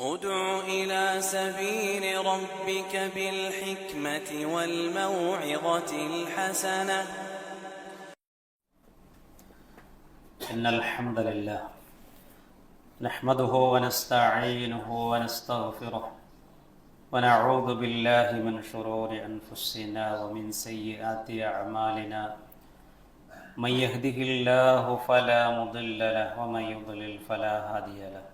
ادع إلى سبيل ربك بالحكمة والموعظة الحسنة. إن الحمد لله نحمده ونستعينه ونستغفره ونعوذ بالله من شرور أنفسنا ومن سيئات أعمالنا. من يهده الله فلا مضل له ومن يضلل فلا هادي له.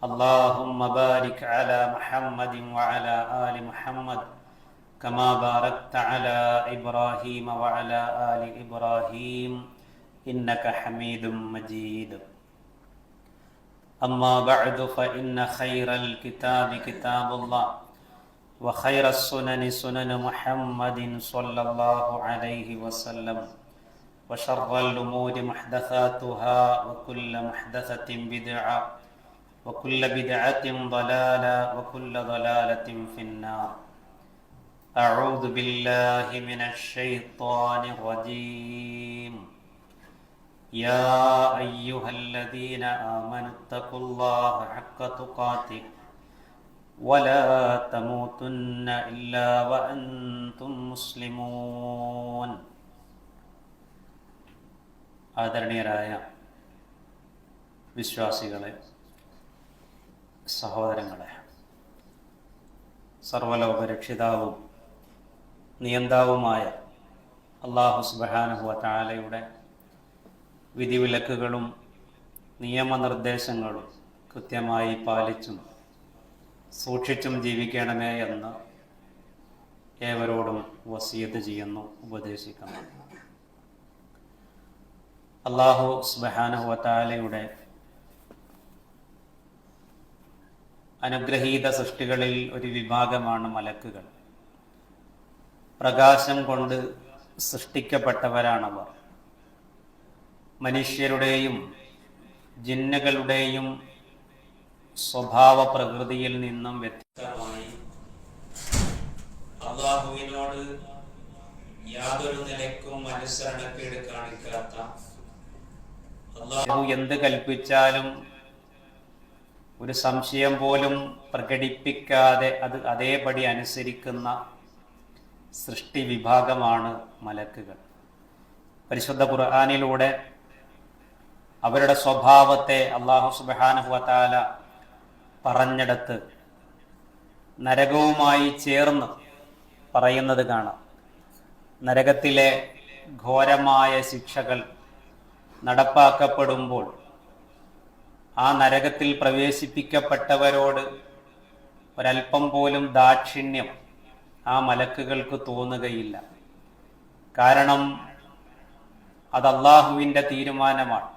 اللهم بارك على محمد وعلى آل محمد كما باركت على إبراهيم وعلى آل إبراهيم إنك حميد مجيد. أما بعد فإن خير الكتاب كتاب الله وخير السنن سنن محمد صلى الله عليه وسلم وشر الأمور محدثاتها وكل محدثة بدعة وكل بدعة ضلالة وكل ضلالة في النار أعوذ بالله من الشيطان الرجيم يا أيها الذين آمنوا اتقوا الله حق تقاته ولا تموتن إلا وأنتم مسلمون ആദരണീയരായ വിശ്വാസികളെ സഹോദരങ്ങളെ സർവലോക രക്ഷിതാവും നിയന്താവുമായ അള്ളാഹു സുബാനുഹുവ താലയുടെ വിധിവിലക്കുകളും നിയമനിർദ്ദേശങ്ങളും കൃത്യമായി പാലിച്ചും സൂക്ഷിച്ചും ജീവിക്കണമേ എന്ന് ഏവരോടും വസീയത്ത് ചെയ്യുന്നു ഉപദേശിക്കുന്നു. അള്ളാഹു സുബാനുഹുവ താലയുടെ അനുഗ്രഹീത സൃഷ്ടികളിൽ ഒരു വിഭാഗമാണ് മലക്കുകൾ. പ്രകാശം കൊണ്ട് സൃഷ്ടിക്കപ്പെട്ടവരാണവർ. മനുഷ്യരുടെയും ജിന്നുകളുടെയും സ്വഭാവ പ്രകൃതിയിൽ നിന്നും വ്യത്യസ്തമായി അള്ളാഹുവിനോട് യാതൊരു നിലക്കും അനുസരണക്കേട് കാണിക്കാത്ത എന്ത് കൽപ്പിച്ചാലും ഒരു സംശയം പോലും പ്രകടിപ്പിക്കാതെ അത് അതേപടി അനുസരിക്കുന്ന സൃഷ്ടി വിഭാഗമാണ് മലക്കുകൾ. പരിശുദ്ധ ഖുർആാനിലൂടെ അവരുടെ സ്വഭാവത്തെ അള്ളാഹു സുബാനുഹുവത്താല പറഞ്ഞെടുത്ത് നരകവുമായി ചേർന്ന് പറയുന്നത് കാണാം. നരകത്തിലെ ഘോരമായ ശിക്ഷകൾ നടപ്പാക്കപ്പെടുമ്പോൾ ആ നരകത്തിൽ പ്രവേശിപ്പിക്കപ്പെട്ടവരോട് ഒരല്പം പോലും ദാക്ഷിണ്യം ആ മലക്കുകൾക്ക് തോന്നുകയില്ല. കാരണം അത് അള്ളാഹുവിന്റെ തീരുമാനമാണ്.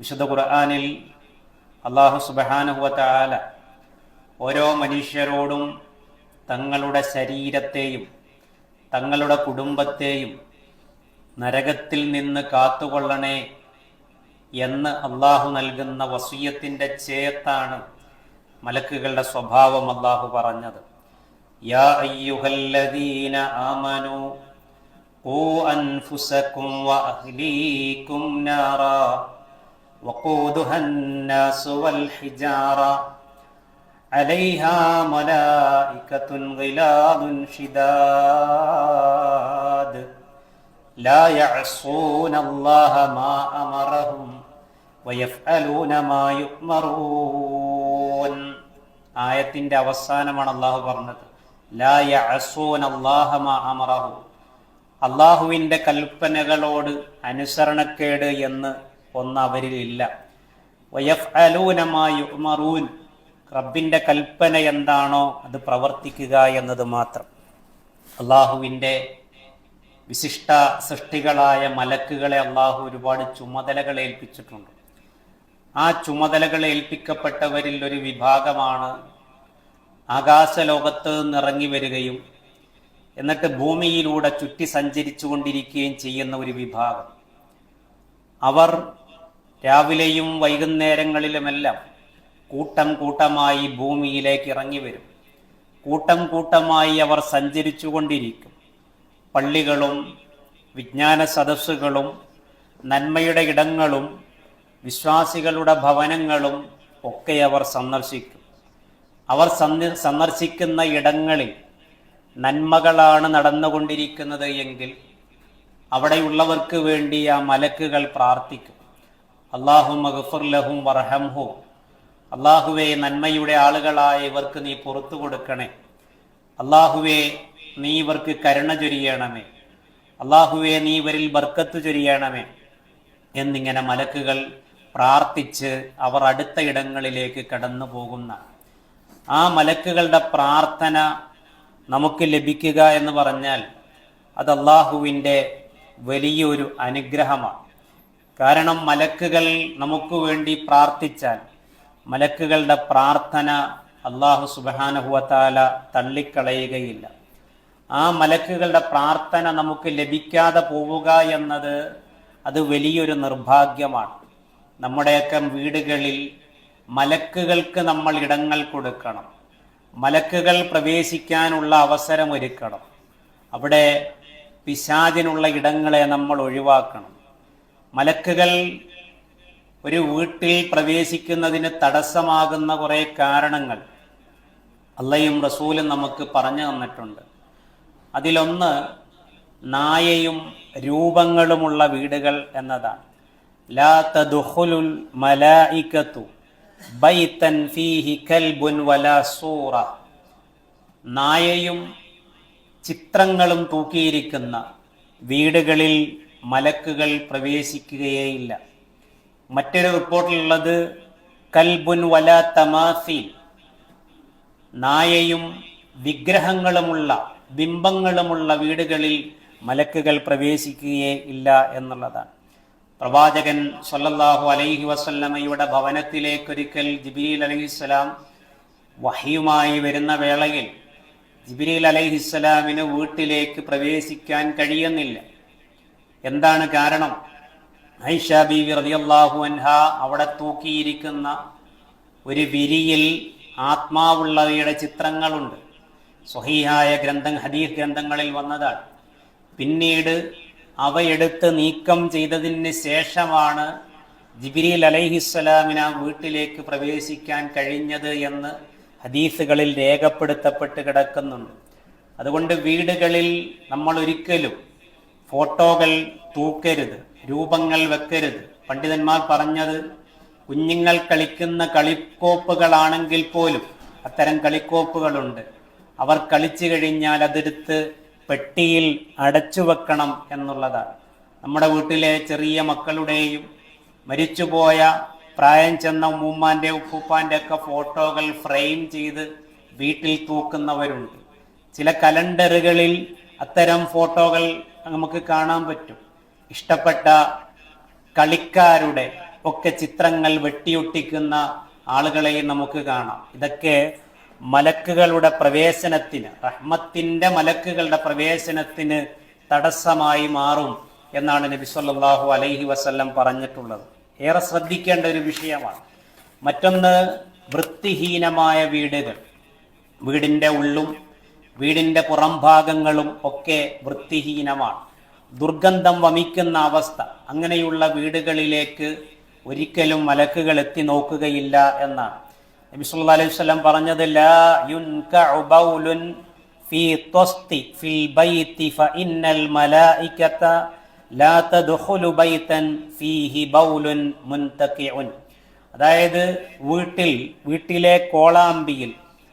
വിശുദ്ധ ഖുർആാനിൽ അള്ളാഹു സുബാനുഹുവല ഓരോ മനുഷ്യരോടും തങ്ങളുടെ ശരീരത്തെയും തങ്ങളുടെ കുടുംബത്തെയും നരകത്തിൽ നിന്ന് കാത്തുകൊള്ളണേ എന്ന് അള്ളാഹു നൽകുന്ന വസീയത്തിന്റെ ചേത്താണ് മലക്കുകളുടെ സ്വഭാവം അള്ളാഹു പറഞ്ഞത് യാ അയ്യുഹല്ലദീന ആമനു ഖൂ അൻഫുസകും വഅഹ്ലീകും നാറാ وقودها الناس والحجارة عليها ملائكة غلاظ شداد لا يعصون الله ما أمرهم ويفعلون ما يؤمرون ആയത്തിന്റെ അവസാനമാണ് അള്ളാഹു പറഞ്ഞത്. അള്ളാഹുവിന്റെ കൽപ്പനകളോട് അനുസരണക്കേട് എന്ന് ഒന്ന് അവരിൽ ഇല്ല. മാ യുഅ്മറൂൻ. റബ്ബിന്റെ കൽപ്പന എന്താണോ അത് പ്രവർത്തിക്കുക എന്നത് മാത്രം. അള്ളാഹുവിന്റെ വിശിഷ്ട സൃഷ്ടികളായ മലക്കുകളെ അള്ളാഹു ഒരുപാട് ചുമതലകൾ ഏൽപ്പിച്ചിട്ടുണ്ട്. ആ ചുമതലകൾ ഏൽപ്പിക്കപ്പെട്ടവരിൽ ഒരു വിഭാഗമാണ് ആകാശലോകത്ത് നിറങ്ങി വരികയും എന്നിട്ട് ഭൂമിയിലൂടെ ചുറ്റി സഞ്ചരിച്ചു കൊണ്ടിരിക്കുകയും ചെയ്യുന്ന ഒരു വിഭാഗം. അവർ രാവിലെയും വൈകുന്നേരങ്ങളിലുമെല്ലാം കൂട്ടം കൂട്ടമായി ഭൂമിയിലേക്ക് ഇറങ്ങി വരും. കൂട്ടം കൂട്ടമായി അവർ സഞ്ചരിച്ചു കൊണ്ടിരിക്കും പള്ളികളും വിജ്ഞാന സദസ്സുകളും നന്മയുടെ ഇടങ്ങളും വിശ്വാസികളുടെ ഭവനങ്ങളും ഒക്കെ അവർ സന്ദർശിക്കും. അവർ സന്ദ- സന്ദർശിക്കുന്ന ഇടങ്ങളിൽ നന്മകളാണ് നടന്നുകൊണ്ടിരിക്കുന്നത് എങ്കിൽ അവിടെയുള്ളവർക്ക് വേണ്ടി ആ മലക്കുകൾ പ്രാർത്ഥിക്കും. അള്ളാഹു മഹഫുർ ലഹും വർഹംഹു അള്ളാഹുവെ നന്മയുടെ ആളുകളായ ഇവർക്ക് നീ പുറത്തു കൊടുക്കണേ. അള്ളാഹുവെ നീ ഇവർക്ക് കരുണ ചൊരിയണമേ. അള്ളാഹുവെ നീ ഇവരിൽ ബർക്കത്ത് ചൊരിയണമേ. എന്നിങ്ങനെ മലക്കുകൾ പ്രാർത്ഥിച്ച് അവർ അടുത്ത ഇടങ്ങളിലേക്ക് കടന്നു പോകുന്ന ആ മലക്കുകളുടെ പ്രാർത്ഥന നമുക്ക് ലഭിക്കുക എന്ന് പറഞ്ഞാൽ അത് അള്ളാഹുവിന്റെ വലിയൊരു അനുഗ്രഹമാണ്. കാരണം മലക്കുകൾ നമുക്ക് വേണ്ടി പ്രാർത്ഥിച്ചാൽ മലക്കുകളുടെ പ്രാർത്ഥന അള്ളാഹു സുബാനഹുവത്താല തള്ളിക്കളയുകയില്ല. ആ മലക്കുകളുടെ പ്രാർത്ഥന നമുക്ക് ലഭിക്കാതെ പോവുക എന്നത് അത് വലിയൊരു നിർഭാഗ്യമാണ്. നമ്മുടെയൊക്കെ വീടുകളിൽ മലക്കുകൾക്ക് നമ്മൾ ഇടങ്ങൾ കൊടുക്കണം. മലക്കുകൾ പ്രവേശിക്കാനുള്ള അവസരം ഒരുക്കണം. അവിടെ പിശാചിനുള്ള ഇടങ്ങളെ നമ്മൾ ഒഴിവാക്കണം. മലക്കുകൾ ഒരു വീട്ടിൽ പ്രവേശിക്കുന്നതിന് തടസ്സമാകുന്ന കുറെ കാരണങ്ങൾ അള്ളയും റസൂലും നമുക്ക് പറഞ്ഞു തന്നിട്ടുണ്ട്. അതിലൊന്ന് നായയും രൂപങ്ങളുമുള്ള വീടുകൾ എന്നതാണ്. ലാ തദ്ഖുലുൽ മലായികത്തു ബൈതൻ ഫീഹി കൽബുൻ വലാ സൂറ. നായയും ചിത്രങ്ങളും തൂക്കിയിരിക്കുന്ന വീടുകളിൽ മലക്കുകൾ പ്രവേശിക്കുകയേയില്ല. മറ്റൊരു റിപ്പോർട്ടിലുള്ളത് കൽബുൻ വല തമാസീൽ. നായയും വിഗ്രഹങ്ങളുമുള്ള ബിംബങ്ങളുമുള്ള വീടുകളിൽ മലക്കുകൾ പ്രവേശിക്കുകയേ ഇല്ല എന്നുള്ളതാണ്. പ്രവാചകൻ സല്ലല്ലാഹു അലൈഹി വസല്ലമയുടെ ഭവനത്തിലേക്കൊരിക്കൽ ജിബിരിൽ അലഹിസ്സലാം വഹിയുമായി വരുന്ന വേളയിൽ ജിബിരിൽ അലൈഹിസ്സലാമിന് വീട്ടിലേക്ക് പ്രവേശിക്കാൻ കഴിയുന്നില്ല. എന്താണ് കാരണം? ഐഷ ബീവി റളിയല്ലാഹു അൻഹ അവിടെ തൂക്കിയിരിക്കുന്ന ഒരു വിരിയിൽ ആത്മാവുള്ളവയുടെ ചിത്രങ്ങളുണ്ട്. സ്വഹീഹായ ഗ്രന്ഥ ഹദീസ് ഗ്രന്ഥങ്ങളിൽ വന്നതാണ്. പിന്നീട് അവയെടുത്ത് നീക്കം ചെയ്തതിന് ശേഷമാണ് ജിബിരിൽ അലൈഹിസ്സലാമിന് ആ വീട്ടിലേക്ക് പ്രവേശിക്കാൻ കഴിഞ്ഞത് എന്ന് ഹദീസുകളിൽ രേഖപ്പെടുത്തപ്പെട്ട് കിടക്കുന്നുണ്ട്. അതുകൊണ്ട് വീടുകളിൽ നമ്മൾ ഒരിക്കലും ഫോട്ടോകൾ തൂക്കരുത് രൂപങ്ങൾ വെക്കരുത്. പണ്ഡിതന്മാർ പറഞ്ഞത് കുഞ്ഞുങ്ങൾ കളിക്കുന്ന കളിക്കോപ്പുകളാണെങ്കിൽ പോലും അത്തരം കളിക്കോപ്പുകളുണ്ട്. അവർ കളിച്ചു കഴിഞ്ഞാൽ അതെടുത്ത് പെട്ടിയിൽ അടച്ചു വെക്കണം എന്നുള്ളതാണ്. നമ്മുടെ വീട്ടിലെ ചെറിയ മക്കളുടെയും മരിച്ചുപോയ പ്രായം ചെന്ന ഉമ്മൂമ്മാന്റെ ഉപ്പൂപ്പാന്റെ ഒക്കെ ഫോട്ടോകൾ ഫ്രെയിം ചെയ്ത് വീട്ടിൽ തൂക്കുന്നവരുണ്ട്. ചില കലണ്ടറുകളിൽ അത്തരം ഫോട്ടോകൾ നമുക്ക് കാണാൻ പറ്റും. ഇഷ്ടപ്പെട്ട കളിക്കാരുടെ ഒക്കെ ചിത്രങ്ങൾ വെട്ടിയൊട്ടിക്കുന്ന ആളുകളെയും നമുക്ക് കാണാം. ഇതൊക്കെ മലക്കുകളുടെ പ്രവേശനത്തിന് റഹ്മത്തിന്റെ മലക്കുകളുടെ പ്രവേശനത്തിന് തടസ്സമായി മാറും എന്നാണ് നബി സല്ലല്ലാഹു അലൈഹി വസല്ലം പറഞ്ഞിട്ടുള്ളത്. ഏറെ ശ്രദ്ധിക്കേണ്ട ഒരു വിഷയമാണ്. മറ്റൊന്ന് വൃത്തിഹീനമായ വീടുകൾ. വീടിന്റെ ഉള്ളും വീടിന്റെ പുറംഭാഗങ്ങളും ഒക്കെ വൃത്തിഹീനമാണ്. ദുർഗന്ധം വമിക്കുന്ന അവസ്ഥ. അങ്ങനെയുള്ള വീടുകളിലേക്ക് ഒരിക്കലും മലക്കുകൾ എത്തി നോക്കുകയില്ല എന്നാണ്. നബി സല്ലല്ലാഹു അലൈഹി വസല്ലം പറഞ്ഞത് അതായത് വീട്ടിൽ വീട്ടിലെ കോളാമ്പിയിൽ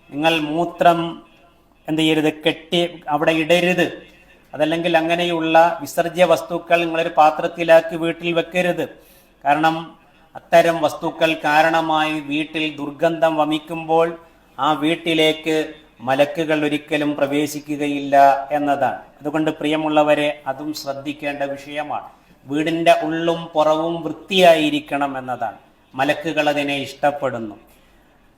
നിങ്ങൾ മൂത്രം എന്ത് ചെയ്യരുത് കെട്ടി അവിടെ ഇടരുത്. അതല്ലെങ്കിൽ അങ്ങനെയുള്ള വിസർജ്യ വസ്തുക്കൾ നിങ്ങളൊരു പാത്രത്തിലാക്കി വീട്ടിൽ വെക്കരുത്. കാരണം അത്തരം വസ്തുക്കൾ കാരണമായി വീട്ടിൽ ദുർഗന്ധം വമിക്കുമ്പോൾ ആ വീട്ടിലേക്ക് മലക്കുകൾ ഒരിക്കലും പ്രവേശിക്കുകയില്ല എന്നതാണ്. അതുകൊണ്ട് പ്രിയമുള്ളവരെ അതും ശ്രദ്ധിക്കേണ്ട വിഷയമാണ്. വീടിന്റെ ഉള്ളും പുറവും വൃത്തിയായിരിക്കണം എന്നതാണ്. മലക്കുകൾ അതിനെ ഇഷ്ടപ്പെടുന്നു.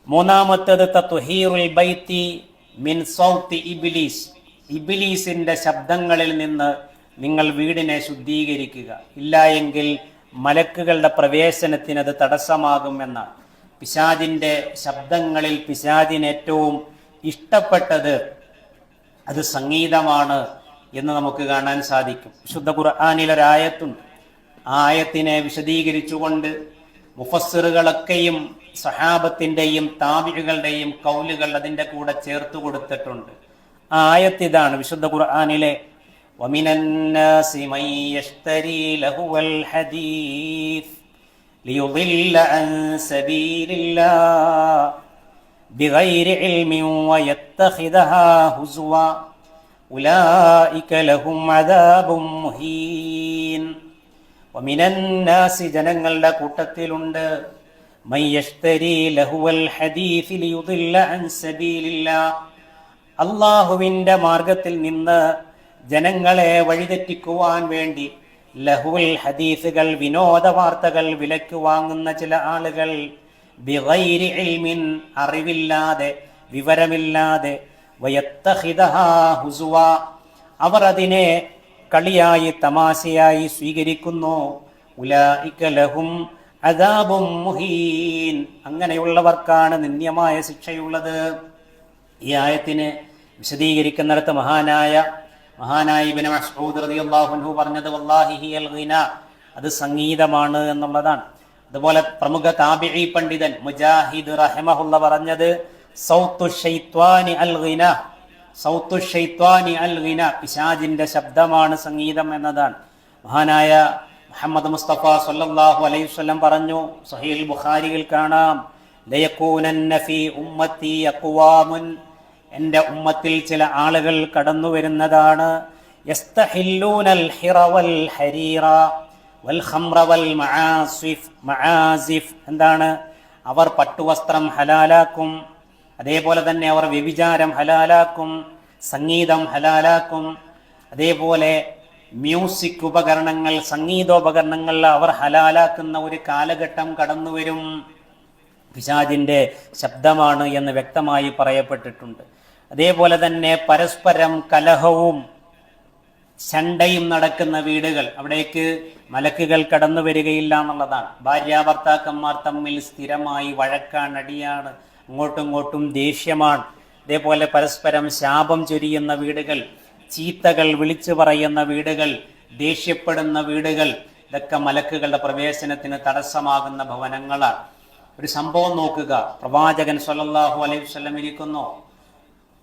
മൂന്നാമത്തത് തത്വഹീറുൽ ബൈത്തി മിൻ സൗത്ത് ഇബിലീസ്. ഇബിലീസിന്റെ ശബ്ദങ്ങളിൽ നിന്ന് നിങ്ങൾ വീടിനെ ശുദ്ധീകരിക്കുക. ഇല്ല എങ്കിൽ മലക്കുകളുടെ പ്രവേശനത്തിന് അത് തടസ്സമാകും എന്നാണ്. പിശാജിന്റെ ശബ്ദങ്ങളിൽ പിശാദിന് ഏറ്റവും ഇഷ്ടപ്പെട്ടത് അത് സംഗീതമാണ് എന്ന് നമുക്ക് കാണാൻ സാധിക്കും. വിശുദ്ധ ഖുർആാനിലൊരായത്തുണ്ട് ആ ആയത്തിനെ വിശദീകരിച്ചുകൊണ്ട് മുഫസ്സിറുകളൊക്കെയും സഹാബത്തിന്റെയും താബികളുടെയും കൗലുകൾ അതിന്റെ കൂടെ ചേർത്ത് കൊടുത്തിട്ടുണ്ട്. ആ ആയത്ത് ഇതാണ് വിശുദ്ധ ഖുർആാനിലെ ومن الناس من يشتري لهو الحديث ليضل عن سبيل الله بغير علم ويتخذها هزوا أولئك لهم عذاب مهين ومن الناس ജനങ്ങളുടെ കൂട്ടത്തിലുണ്ട് من يشتري لهو الحديث ليضل عن سبيل الله അള്ളാഹുവിന്റെ മാർഗത്തിൽ നിന്ന് ജനങ്ങളെ വഴിതെറ്റിക്കുവാൻ വേണ്ടി ലഹുൽ ഹദീസുകൾ വിനോദ വാർത്തകൾ വിലക്ക് വാങ്ങുന്ന ചില ആളുകൾ അറിവില്ലാതെ വിവരമില്ലാതെ അവർ അതിനെ കളിയായി തമാശയായി സ്വീകരിക്കുന്നു. ഉലഹും ലഹും അദാബും മുഹീൻ. അങ്ങനെയുള്ളവർക്കാണ് നിന്ദ്യമായ ശിക്ഷയുള്ളത്. ഈ ആയത്തിന് വിശദീകരിക്കുന്നിടത്ത് മഹാനായ മഹാനായ റളിയല്ലാഹു പറഞ്ഞത് വല്ലാഹി ഹിയൽ അത് സംഗീതമാണ് എന്നുള്ളതാണ്. അതുപോലെ പ്രമുഖ താബിഈ പണ്ഡിതൻ മുജാഹിദ് റഹിമഹുല്ല പറഞ്ഞത് അൽ അൽ പിശാജിന്റെ ശബ്ദമാണ് സംഗീതം എന്നതാണ്. മഹാനായ മുഹമ്മദ് മുസ്തഫ സല്ലല്ലാഹു അലൈഹി വസല്ലം പറഞ്ഞു സഹീൽ ബുഖാരിയിൽ കാണാം. ലയകൂനന്ന ഫീ ഉമ്മത്തി എന്റെ ഉമ്മത്തിൽ ചില ആളുകൾ കടന്നു വരുന്നതാണ്. എന്താണ്? അവർ പട്ടുവസ്ത്രം ഹലാലാക്കും. അതേപോലെ തന്നെ അവർ വ്യഭിചാരം ഹലാലാക്കും സംഗീതം ഹലാലാക്കും. അതേപോലെ മ്യൂസിക് ഉപകരണങ്ങൾ സംഗീതോപകരണങ്ങൾ അവർ ഹലാലാക്കുന്ന ഒരു കാലഘട്ടം കടന്നു വരും ശബ്ദമാണ് എന്ന് വ്യക്തമായി പറയപ്പെട്ടിട്ടുണ്ട്. അതേപോലെ തന്നെ പരസ്പരം കലഹവും ചണ്ടയും നടക്കുന്ന വീടുകൾ. അവിടേക്ക് മലക്കുകൾ കടന്നു വരികയില്ല എന്നുള്ളതാണ്. ഭാര്യ ഭർത്താക്കന്മാർ തമ്മിൽ സ്ഥിരമായി വഴക്കാണ് അടിയാണ് അങ്ങോട്ടും ഇങ്ങോട്ടും ദേഷ്യമാണ്. അതേപോലെ പരസ്പരം ശാപം ചൊരിയുന്ന വീടുകൾ ചീത്തകൾ വിളിച്ചു പറയുന്ന വീടുകൾ ദേഷ്യപ്പെടുന്ന വീടുകൾ ഇതൊക്കെ മലക്കുകളുടെ പ്രവേശനത്തിന് തടസ്സമാകുന്ന ഭവനങ്ങളാണ്. ഒരു സംഭവം നോക്കുക. പ്രവാചകൻ സൊല്ലാഹു അലൈഹി വസല്ലം ഇരിക്കുന്നു.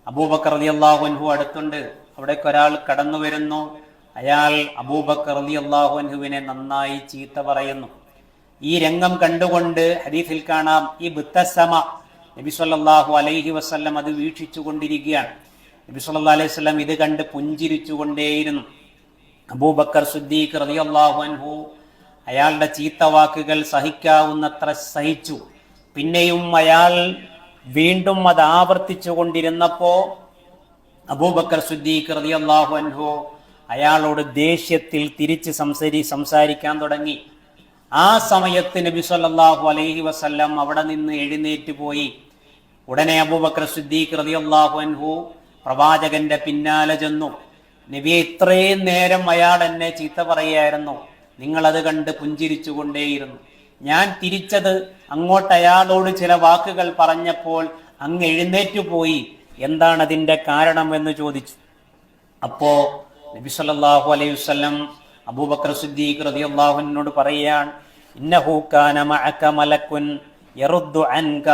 അബൂബക്കർ അലി അൻഹു അടുത്തുണ്ട്. അവിടേക്ക് ഒരാൾ കടന്നു വരുന്നു. അയാൾ അബൂബക്കർ അലി അൻഹുവിനെ നന്നായി ചീത്ത പറയുന്നു. ഈ രംഗം കണ്ടുകൊണ്ട് ഹദീസിൽ കാണാം ഈ ബുദ്ധസമ നബി സല്ലല്ലാഹു അലൈഹി വസല്ലം അത് വീക്ഷിച്ചു കൊണ്ടിരിക്കുകയാണ് നബി സല്ലാ അലൈഹി വസ്ലം ഇത് കണ്ട് പുഞ്ചിരിച്ചു കൊണ്ടേയിരുന്നു അബൂബക്കർ സുദ്ദീഖ് റളിയല്ലാഹു അൻഹു അയാളുടെ ചീത്ത വാക്കുകൾ സഹിക്കാവുന്നത്ര സഹിച്ചു. പിന്നെയും അയാൾ വീണ്ടും അത് ആവർത്തിച്ചു കൊണ്ടിരുന്നപ്പോ അബൂബക്കർ സുദ്ദീഖ് റളിയല്ലാഹു അൻഹു അയാളോട് ദേഷ്യത്തിൽ തിരിച്ച് സംസരി സംസാരിക്കാൻ തുടങ്ങി. ആ സമയത്ത് നബി സല്ലാഹു അലൈഹി വസല്ലം അവിടെ നിന്ന് എഴുന്നേറ്റ് പോയി. ഉടനെ അബൂബക്കർ സിദ്ദീഖ് റളിയല്ലാഹു അൻഹു പ്രവാചകന്റെ പിന്നാലെ ചെന്നു. നബി ഇത്രയും നേരം അയാൾ എന്നെ ചീത്ത പറയായിരുന്നു. നിങ്ങളത് കണ്ട് പുഞ്ചിരിച്ചു കൊണ്ടേയിരുന്നു ഞാൻ തിരിച്ചത് അങ്ങോട്ട് അയാളോട് ചില വാക്കുകൾ പറഞ്ഞപ്പോൾ അങ്ങ് എഴുന്നേറ്റു പോയി. എന്താണ് അതിന്റെ കാരണം എന്ന് ചോദിച്ചു. അപ്പോ നബി സല്ലാഹു അലൈഹി വസ്ലം അബൂബക്കർ സിദ്ദീഖ് മലക്കുൻ യറുദ്ദു അൻക.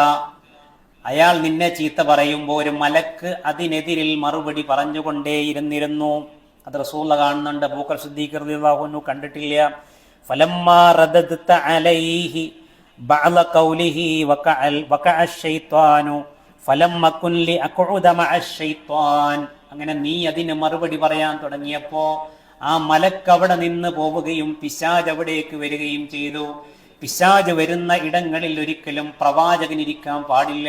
അയാൾ നിന്നെ ചീത്ത പറയുമ്പോൾ ഒരു മലക്ക് അതിനെതിരിൽ മറുപടി പറഞ്ഞുകൊണ്ടേയിരുന്നിരുന്നു. അത് റസൂള്ള കാണുന്നുണ്ട്. അബൂബക്കർ സിദ്ദീഖ് റളിയല്ലാഹു കണ്ടിട്ടില്ല. അങ്ങനെ നീ അതിന് മറുപടി പറയാൻ തുടങ്ങിയപ്പോ ആ മലക്ക് അവിടെ നിന്ന് പോവുകയും പിശാജ് അവിടേക്ക് വരികയും ചെയ്തു. പിശാജ് വരുന്ന ഇടങ്ങളിൽ ഒരിക്കലും പ്രവാചകൻ ഇരിക്കാൻ പാടില്ല.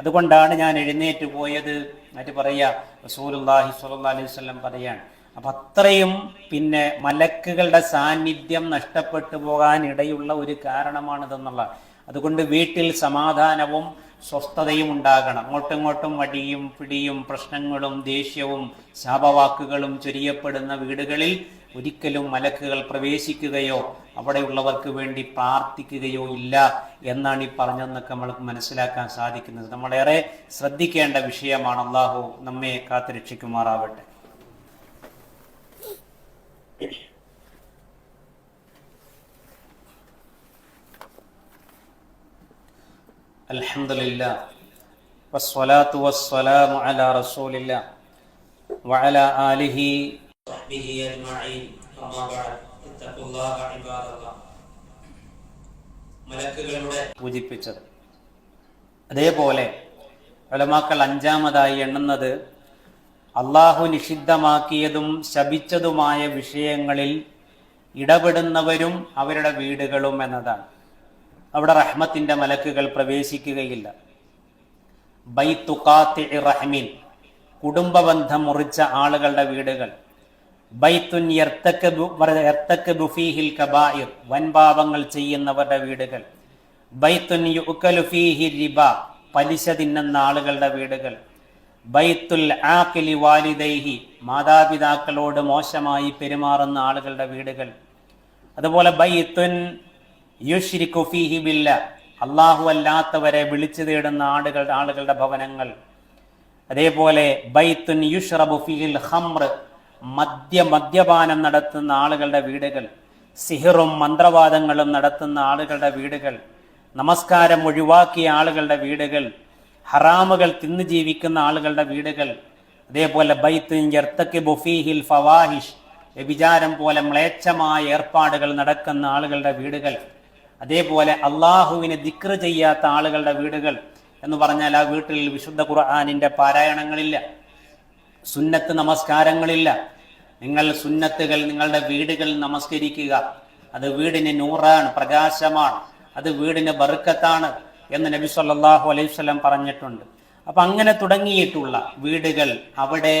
അതുകൊണ്ടാണ് ഞാൻ എഴുന്നേറ്റ് പോയത്. എന്നിട്ട് പറയാ റസൂലുള്ളാഹി സ്വല്ലല്ലാഹി അലൈഹി വസല്ലം പറയാണ് അപ്പൊ അത്രയും പിന്നെ മലക്കുകളുടെ സാന്നിധ്യം നഷ്ടപ്പെട്ടു പോകാൻ ഇടയുള്ള ഒരു കാരണമാണിതെന്നുള്ള. അതുകൊണ്ട് വീട്ടിൽ സമാധാനവും സ്വസ്ഥതയും ഉണ്ടാകണം. അങ്ങോട്ടും ഇങ്ങോട്ടും വടിയും പിടിയും പ്രശ്നങ്ങളും ദേഷ്യവും ശാപവാക്കുകളും ചൊരിയപ്പെടുന്ന വീടുകളിൽ ഒരിക്കലും മലക്കുകൾ പ്രവേശിക്കുകയോ അവിടെയുള്ളവർക്ക് വേണ്ടി പ്രാർത്ഥിക്കുകയോ ഇല്ല എന്നാണ് ഈ പറഞ്ഞതെന്നൊക്കെ നമ്മൾക്ക് മനസ്സിലാക്കാൻ സാധിക്കുന്നത്. നമ്മളേറെ ശ്രദ്ധിക്കേണ്ട വിഷയമാണ്. അള്ളാഹു നമ്മെ കാത്തുരക്ഷിക്കുമാറാവട്ടെ. الحمد لله والصلاة والسلام على رسول الله وعلى آله وصحبه أجمعين أما بعد اتقوا الله عباد الله മലക്കുകളുടെ സൂചിപ്പിച്ചത് അതേപോലെ ഉലമാക്കൾ അഞ്ചാമതായി എണ്ണുന്നത് അള്ളാഹു നിഷിദ്ധമാക്കിയതും ശപിച്ചതുമായ വിഷയങ്ങളിൽ ഇടപെടുന്നവരും അവരുടെ വീടുകളും എന്നതാണ്. അവിടെ റഹ്മത്തിന്റെ മലക്കുകൾ പ്രവേശിക്കുകയില്ല. ബൈത്തുക്കാത്തി റഹ്മീൻ കുടുംബബന്ധം മുറിച്ച ആളുകളുടെ വീടുകൾ. ബൈത്തുൻ എർത്തക്ക് ഫീഹിൽ കബായിർ വൻപാപങ്ങൾ ചെയ്യുന്നവരുടെ വീടുകൾ. ബൈത്തുൻ യുക്കലുഫീഹി റിബ പലിശ തിന്നുന്ന ആളുകളുടെ വീടുകൾ. ബൈത്തുൽ ആക്കിലി വാലിദൈഹി മാതാപിതാക്കളോട് മോശമായി പെരുമാറുന്ന ആളുകളുടെ വീടുകൾ. അതുപോലെ ബൈത്തുൻ യുഷിരി കുഫിഹി ബില്ല അള്ളാഹു അല്ലാത്തവരെ വിളിച്ചു തേടുന്ന ആളുകളുടെ ആളുകളുടെ ഭവനങ്ങൾ. അതേപോലെ ബൈത്തുൻ യുഷ്റബു ഫീഹിൽ ഹംർ മദ്യ മദ്യപാനം നടത്തുന്ന ആളുകളുടെ വീടുകൾ. സിഹിറും മന്ത്രവാദങ്ങളും നടത്തുന്ന ആളുകളുടെ വീടുകൾ. നമസ്കാരം ഒഴിവാക്കിയ ആളുകളുടെ വീടുകൾ. ഹറാമുകൾ തിന്ന് ജീവിക്കുന്ന ആളുകളുടെ വീടുകൾ അതേപോലെ ബൈത്തുൻ യർത്തക്കിബു ഫീഹിൽ ഫവാഹിഷ് വ്യഭിചാരം പോലെ മ്ലേച്ഛമായ ഏർപ്പാടുകൾ നടക്കുന്ന ആളുകളുടെ വീടുകൾ അതേപോലെ അള്ളാഹുവിനെ ദിക്റ് ചെയ്യാത്ത ആളുകളുടെ വീടുകൾ എന്ന് പറഞ്ഞാൽ ആ വീട്ടിൽ വിശുദ്ധ ഖുർആാനിന്റെ പാരായണങ്ങളില്ല സുന്നത്ത് നമസ്കാരങ്ങളില്ല. നിങ്ങൾ സുന്നത്തുകൾ നിങ്ങളുടെ വീടുകളിൽ നമസ്കരിക്കുക. അത് വീടിന് നൂറാണ് പ്രകാശമാണ്. അത് വീടിന് ബറുക്കത്താണ് എന്ന് നബി സല്ലാഹു അലൈഹി വസല്ലം പറഞ്ഞിട്ടുണ്ട്. അപ്പൊ അങ്ങനെ തുടങ്ങിയിട്ടുള്ള വീടുകൾ അവിടെ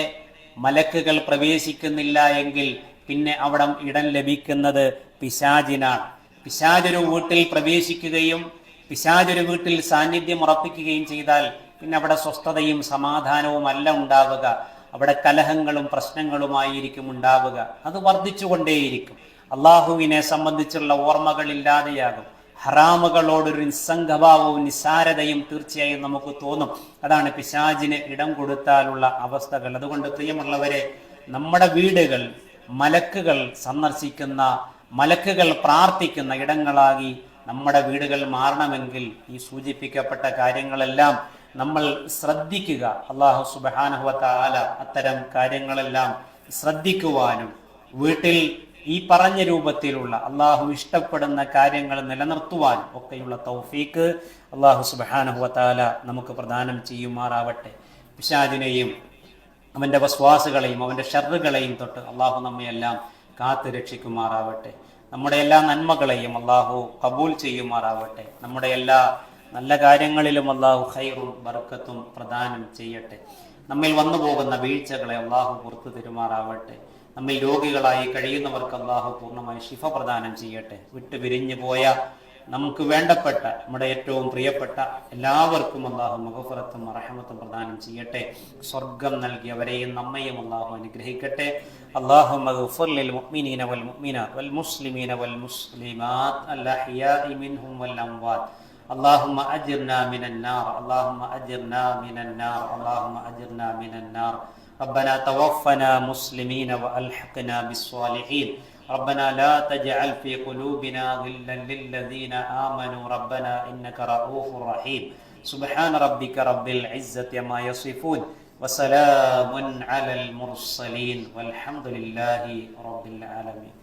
മലക്കുകൾ പ്രവേശിക്കുന്നില്ല എങ്കിൽ പിന്നെ അവിടെ ഇടം ലഭിക്കുന്നത് പിശാജിനാണ് പിശാചൊരു വീട്ടിൽ പ്രവേശിക്കുകയും പിശാചൊരു വീട്ടിൽ സാന്നിധ്യം ഉറപ്പിക്കുകയും ചെയ്താൽ പിന്നെ അവിടെ സ്വസ്ഥതയും സമാധാനവും അല്ല ഉണ്ടാവുക. അവിടെ കലഹങ്ങളും പ്രശ്നങ്ങളുമായിരിക്കും ഉണ്ടാവുക. അത് വർദ്ധിച്ചുകൊണ്ടേയിരിക്കും. അള്ളാഹുവിനെ സംബന്ധിച്ചുള്ള ഓർമ്മകൾ ഇല്ലാതെയാകും ഹറാമുകളോടൊരു നിസ്സംഗഭാവവും നിസ്സാരതയും തീർച്ചയായും നമുക്ക് തോന്നും. അതാണ് പിശാജിന് ഇടം കൊടുത്താലുള്ള അവസ്ഥകൾ. അതുകൊണ്ട് പ്രിയമുള്ളവരെ നമ്മുടെ വീടുകൾ മലക്കുകൾ സന്ദർശിക്കുന്ന മലക്കുകൾ പ്രാർത്ഥിക്കുന്ന ഇടങ്ങളാകി നമ്മുടെ വീടുകൾ മാറണമെങ്കിൽ ഈ സൂചിപ്പിക്കപ്പെട്ട കാര്യങ്ങളെല്ലാം നമ്മൾ ശ്രദ്ധിക്കുക. അള്ളാഹു സുബാനഹുവത്ത ആല അത്തരം കാര്യങ്ങളെല്ലാം ശ്രദ്ധിക്കുവാനും വീട്ടിൽ ഈ പറഞ്ഞ രൂപത്തിലുള്ള അള്ളാഹു ഇഷ്ടപ്പെടുന്ന കാര്യങ്ങൾ നിലനിർത്തുവാൻ ഒക്കെയുള്ള തൗഫീക്ക് അള്ളാഹു സുബാനഹുവത്താല നമുക്ക് പ്രദാനം ചെയ്യുമാറാവട്ടെ. പിശാദിനെയും അവന്റെ വസ്വാസുകളെയും അവന്റെ ഷർറുകളെയും തൊട്ട് അള്ളാഹു നമ്മയെല്ലാം കാത്തു രക്ഷിക്കുമാറാവട്ടെ. നമ്മുടെ എല്ലാ നന്മകളെയും അള്ളാഹു കബൂൽ ചെയ്യുമാറാവട്ടെ. നമ്മുടെ എല്ലാ നല്ല കാര്യങ്ങളിലും അള്ളാഹു ഖൈറും ബർക്കത്തും പ്രദാനം ചെയ്യട്ടെ. നമ്മിൽ വന്നു പോകുന്ന വീഴ്ചകളെ അള്ളാഹു പുറത്തു തരുമാറാവട്ടെ. നമ്മിൽ രോഗികളായി കഴിയുന്നവർക്ക് അള്ളാഹു പൂർണ്ണമായി ശിഫ പ്രദാനം ചെയ്യട്ടെ വിട്ടു പിരിഞ്ഞു പോയ നമുക്ക് വേണ്ടപ്പെട്ട നമ്മുടെ ഏറ്റവും പ്രിയപ്പെട്ട എല്ലാവർക്കും അള്ളാഹു മുഖഫുറത്തും റഹമത്തും പ്രദാനം ചെയ്യട്ടെ സ്വർഗം നൽകിയവരെയും നമ്മയും അള്ളാഹു അനുഗ്രഹിക്കട്ടെ അള്ളാഹു للمؤمنين والمؤمنات والمسلمين والمسلمات الأحياء منهم والأموات اللهم أجرنا من النار اللهم أجرنا من النار اللهم أجرنا من النار ربنا توفنا مسلمين وألحقنا بالصالحين. ربنا لا تجعل في قلوبنا غلا للذين آمنوا. ربنا إنك رؤوف رحيم. سبحان ربك رب العزة ما يصفون وسلام على المرسلين والحمد لله رب العالمين.